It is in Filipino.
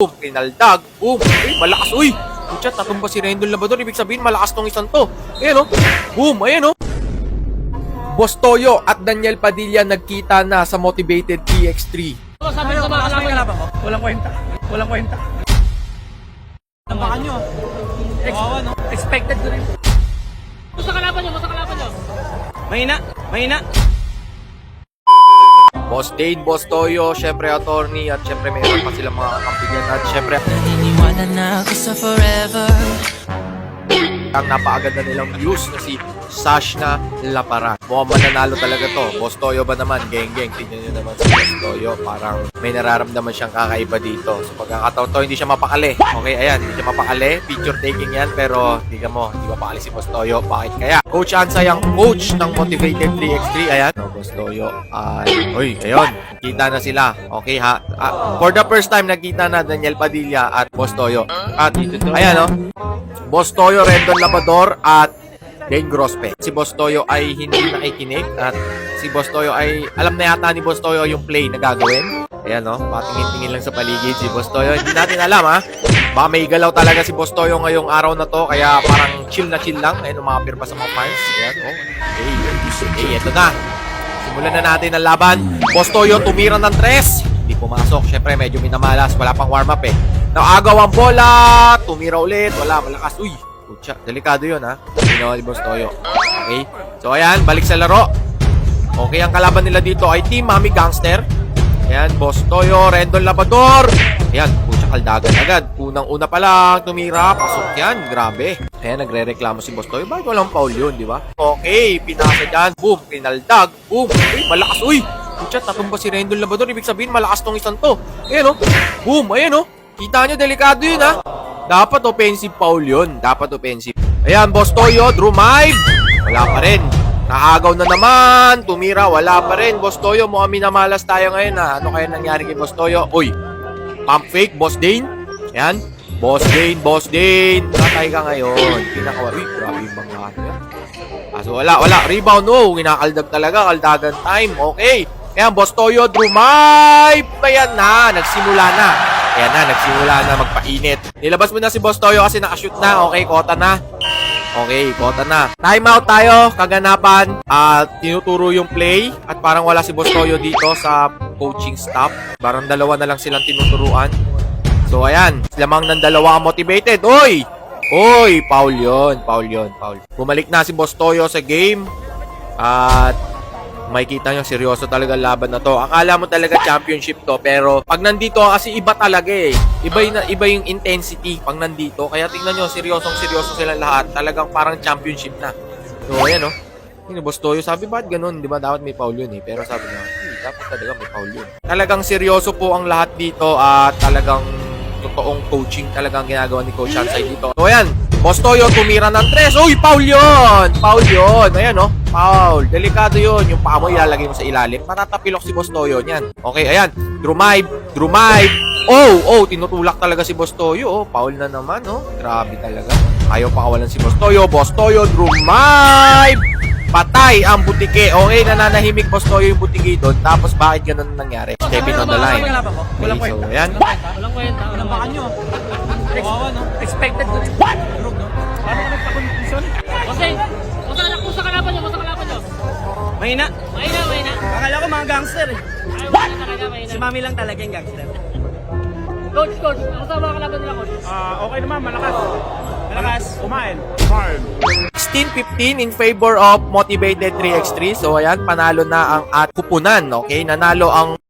Boom, kinaldag. Boom. Uy, malakas. Uy, Pucha, tatumba si Rendon Labador. Ibig sabihin, malakas tong isang to. Ayan o. Boom, ayan o. Boss Toyo at Daniel Padilla nagkita na sa Motivated TX3. Ano sabi sa mga kalaban mo? Walang kwenta. Walang kwenta. Tambakan nyo. No? Expected ko rin. Basta kalaban nyo, basta kalaban nyo. Mahina. Mahina. Boss Dane, Boss Toyo, syempre attorney at syempre meron pa silang mga kakampigan at syempre Naniniwala na ako sa forever. ang napaagad na nilang views na si Sashna Laparan. Mukhang mananalo talaga to. Boss Toyo ba naman? Geng geng. Tingnan nyo naman si Boss Toyo. Parang may nararamdaman siyang kakaiba dito. So pagkakataon to, hindi siya mapakali. Okay, ayan. Hindi siya mapakali. Picture taking yan. Pero tingnan mo, hindi mapakali si Boss Toyo. Bakit kaya? Coach Ansay ang coach ng Motivated 3x3. Ayan. No, Boss Toyo. Ay, uy, ayun. Kita na sila. Okay ha. Ah, for the first time, nagkita na Daniel Padilla at Boss Toyo. At, ayan no. Boss Toyo, Rendon Labador at Dane Grospe. Si Boss Toyo ay hindi nakikinig at si Boss Toyo ay alam na yata ni Boss Toyo yung play na gagawin. Ayan no, patingin-tingin lang sa paligid si Boss Toyo. Hindi natin alam ha. Baka may galaw talaga si Boss Toyo ngayong araw na to kaya parang chill na chill lang. Ayun, umapir pa sa mga fans. Ayan, oh. Okay, okay, eto na. Simulan na natin ang laban. Boss Toyo tumira ng tres. Hindi pumasok. Siyempre, medyo minamalas. Wala pang warm-up eh. Naagaw ang bola. Tumira ulit. Wala, malakas. Uy, putya. Delikado yun ha. Ginawa ni Boss Toyo. Okay. So, ayan. Balik sa laro. Okay, ang kalaban nila dito ay Team Mami Gangster. Ayan, Boss Toyo, Rendon Labador. Ayan, putya kaldagan agad. Unang-una pa lang, tumira. Pasok yan. Grabe. Ayan, nagre-reklamo si Boss Toyo. Bakit walang foul yun, di ba? Okay, pinasa dyan. Boom, pinaldag. Boom. Uy, malakas. Uy, putya, tatumba si Rendon Labador. Ibig sabihin, malakas tong isang to. Ayan, oh. Boom, ayan, oh. Kita nyo, delikado yun, ha? Dapat offensive foul yun. Dapat offensive. Ayan, Boss Toyo, Drew Mive. Wala pa rin. Naagaw na naman. Tumira, wala pa rin. Boss Toyo, mukhang minamalas tayo ngayon ha. Ano kaya nangyari kay Boss Toyo? Uy, pump fake, Boss Dane. Ayan. Boss Dane, Boss Dane. Patay ka ngayon. Pinakawa. Uy, grabe yung ano yan. Kaso wala, wala. Rebound, oh. Kinakaldag talaga. Kaldagan time. Okay. Ayan, Boss Toyo, Drew Mive. Ayan na. Nagsimula na. Ayan na, nagsimula na magpainit. Nilabas mo na si Boss Toyo kasi nakashoot na. Okay, kota na. Okay, kota na. Time out tayo, kaganapan. At tinuturo yung play. At parang wala si Boss Toyo dito sa coaching staff. Parang dalawa na lang silang tinuturuan. So, ayan. Lamang ng dalawa motivated. Oy! Oy! Foul yun. Foul yun. Foul. Bumalik na si Boss Toyo sa game. At makikita nyo, seryoso talaga laban na to. Akala mo talaga championship to, pero pag nandito, kasi iba talaga eh. Iba yung, iba yung intensity pag nandito. Kaya tingnan nyo, seryosong seryoso sila lahat. Talagang parang championship na. So, ayan oh. Yung Boss Toyo, sabi ba't ganun? Di ba dapat may foul yun eh. Pero sabi niya, hmm, dapat talaga may foul yun. Talagang seryoso po ang lahat dito at talagang totoong coaching talagang ginagawa ni Coach Hansay dito. So ayan, Boss Toyo tumira ng tres. Uy, foul yun! Foul yun. Ayan oh, foul. Delikado yun. Yung paa mo ilalagay mo sa ilalim. Matatapilok si Boss Toyo niyan. Okay, ayan. Drumive, Drumive. Oh, oh, tinutulak talaga si Boss Toyo. Oh, foul na naman, oh. Grabe talaga. Ayaw pakawalan si Boss Toyo. Boss Toyo, Drumive! Patay ang butike. Okay, nananahimik Boss Toyo yung butike doon. Tapos bakit ganun nangyari? Stepping on the line. Mo? Okay, Walang so kwenta. ayan. Walang kwenta, walang Tambakan nyo. Kawawa, no? Expected. Durog, no? Paano ka nagpa-confusion? Kasi, basta basta kalaban nyo, basta kalaban nyo. Mahina. Mahina, mahina. Akala ko mga gangster eh. Mahina. Si Mami lang talaga yung gangster. Coach, coach, basta mga kalaban nila, coach. Ah, okay naman, malakas. Malakas. Kumain. Kumain. 16-15 in favor of Motivated 3x3. So, ayan, panalo na ang at kupunan, okay? Nanalo ang